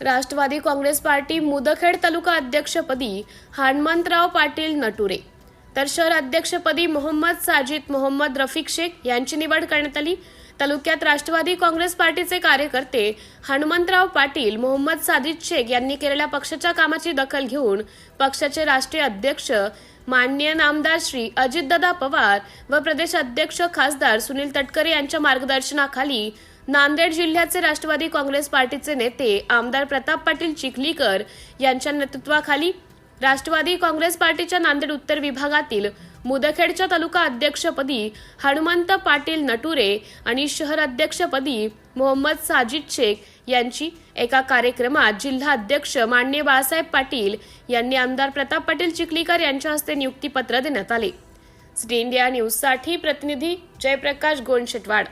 Rashtrawadi Congress party Mudkhed taluka अध्यक्षपदी हनुमंतराव पाटील नटुरे. तर शहर अध्यक्षपदी मोहम्मद साजिद मोहम्मद रफिक शेख यांची निवड करण्यात आली. तालुक्यात राष्ट्रवादी काँग्रेस पार्टीचे कार्यकर्ते हनुमंतराव पाटील मोहम्मद साजिद शेख यांनी केलेल्या पक्षाच्या कामाची दखल घेऊन पक्षाचे राष्ट्रीय अध्यक्ष माननीय नामदार श्री अजितदादा पवार व प्रदेश अध्यक्ष खासदार सुनील तटकरे यांच्या मार्गदर्शनाखाली नांदेड जिल्ह्याचे राष्ट्रवादी काँग्रेस पार्टीचे नेते आमदार प्रताप पाटील चिखलीकर यांच्या नेतृत्वाखाली राष्ट्रवादी काँग्रेस पार्टीच्या नांदेड उत्तर विभागातील मुदखेडच्या तालुका अध्यक्षपदी हनुमंत पाटील नटुरे आणि शहर अध्यक्षपदी मोहम्मद साजिद शेख यांची एका कार्यक्रमात जिल्हा अध्यक्ष मान्य बाळासाहेब पाटील यांनी आमदार प्रताप पाटील चिखलीकर यांच्या हस्ते नियुक्तीपत्र देण्यात आले. सिटी इंडिया न्यूजसाठी प्रतिनिधी जयप्रकाश गोंडशेटवाड.